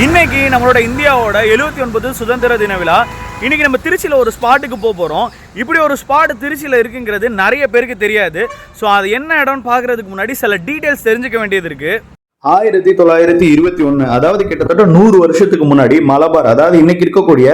இன்னைக்கு நம்மளோட இந்தியாவோட எழுபத்தி ஒன்பது சுதந்திர தின விழா. இன்னைக்கு நம்ம திருச்சியில் ஒரு ஸ்பாட்டுக்கு போக போகிறோம் இப்படி ஒரு ஸ்பாட் திருச்சியில் இருக்குங்கிறது நிறைய பேருக்கு தெரியாது. ஸோ அது என்ன இடம்னு பார்க்கறதுக்கு முன்னாடி சில டீட்டெயில்ஸ் தெரிஞ்சுக்க வேண்டியது இருக்கு. ஆயிரத்தி தொள்ளாயிரத்தி இருபத்தி ஒன்று அதாவது கிட்டத்தட்ட நூறு வருஷத்துக்கு முன்னாடி மலபார் அதாவது இன்னைக்கு இருக்கக்கூடிய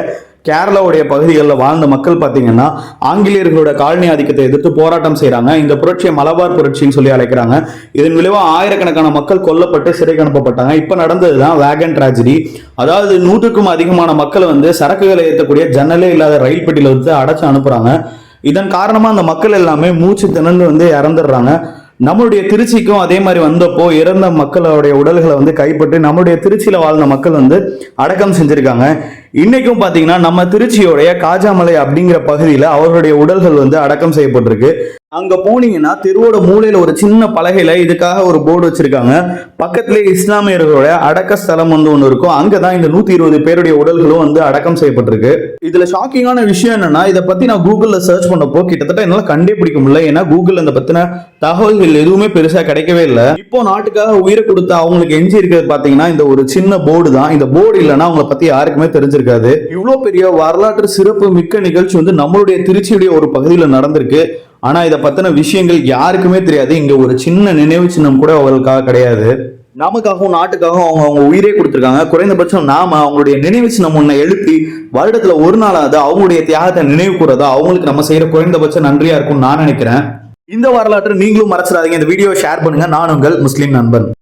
கேரளாவுடைய பகுதிகளில் வாழ்ந்த மக்கள் பார்த்தீங்கன்னா ஆங்கிலேயர்களோட காலனி ஆதிக்கத்தை எதிர்த்து போராட்டம் செய்கிறாங்க இந்த புரட்சியை மலபார் புரட்சின்னு சொல்லி அழைக்கிறாங்க. இதன் விளைவாக ஆயிரக்கணக்கான மக்கள் கொல்லப்பட்டு சிறைக்கு அனுப்பப்பட்டாங்க. இப்போ நடந்தது தான் வேகன் ட்ராஜடி அதாவது நூற்றுக்கும் அதிகமான மக்களை வந்து சரக்குகளை ஏற்றக்கூடிய ஜன்னலே இல்லாத ரயில் பெட்டியில் வந்து அடைச்சு அனுப்புகிறாங்க இதன் காரணமாக அந்த மக்கள் எல்லாமே மூச்சு திணந்து வந்து இறந்துடுறாங்க. நம்மளுடைய திருச்சிக்கும் அதே மாதிரி வந்தப்போ இறந்த மக்களுடைய உடல்களை வந்து கைப்பற்றி நம்மளுடைய திருச்சியில வாழ்ந்த மக்கள் வந்து அடக்கம் செஞ்சிருக்காங்க. இன்னைக்கும் பாத்தீங்கன்னா நம்ம திருச்சியோடைய காஜாமலை அப்படிங்கிற பகுதியில அவர்களுடைய உடல்கள் வந்து அடக்கம் செய்யப்பட்டிருக்கு. அங்க போனீங்கன்னா தெருவோட மூலையில ஒரு சின்ன பலகையில இதுக்காக ஒரு போர்டு வச்சிருக்காங்க. பக்கத்துல இஸ்லாமியர்களோட அடக்க ஸ்தலம் வந்து ஒன்று இருக்கும். அங்கதான் இந்த நூத்தி இருபது பேருடைய உடல்களும் வந்து அடக்கம் செய்யப்பட்டிருக்கு. இதுல ஷாக்கிங்கான விஷயம் என்னன்னா இதை பத்தி நான் கூகுள்ல சர்ச் பண்ணப்போ கிட்டத்தட்ட என்னால கண்டே பிடிக்க முடியல. ஏன்னா கூகுள் அந்த பத்தின தகவல்கள் எதுவுமே பெருசா கிடைக்கவே இல்லை. இப்போ நாட்டுக்காக உயிரை கொடுத்த அவங்களுக்கு எஞ்சி இருக்கிறது பாத்தீங்கன்னா இந்த ஒரு சின்ன போர்டு தான். இந்த போர்டு இல்லைன்னா அவங்கள பத்தி யாருக்குமே தெரிஞ்சிருக்காது. இவ்வளோ பெரிய வரலாற்று சிறப்பு மிக்க நிகழ்ச்சி வந்து நம்மளுடைய திருச்சியுடைய ஒரு பகுதியில் நடந்திருக்கு. ஆனா இதை பத்தின விஷயங்கள் யாருக்குமே தெரியாது. இங்க ஒரு சின்ன நினைவு சின்னம் கூட அவர்களுக்காக கிடையாது. நமக்காகவும் நாட்டுக்காகவும் அவங்க அவங்க உயிரே கொடுத்துருக்காங்க. குறைந்தபட்சம் நாம அவங்களுடைய நினைவு சின்னம் ஒன்றை எழுப்பி வருடத்துல ஒரு நாளாவது அவங்களுடைய தியாகத்தை நினைவு கூறதா? அவங்களுக்கு நம்ம செய்யற குறைந்தபட்ச நன்றியா இருக்கும்னு நான் நினைக்கிறேன். இந்த வரலாற்றை நீங்களும் மறைச்சிடாதீங்க. இந்த வீடியோ ஷேர் பண்ணுங்க. நான் உங்கள் முஸ்லீம் நண்பன்.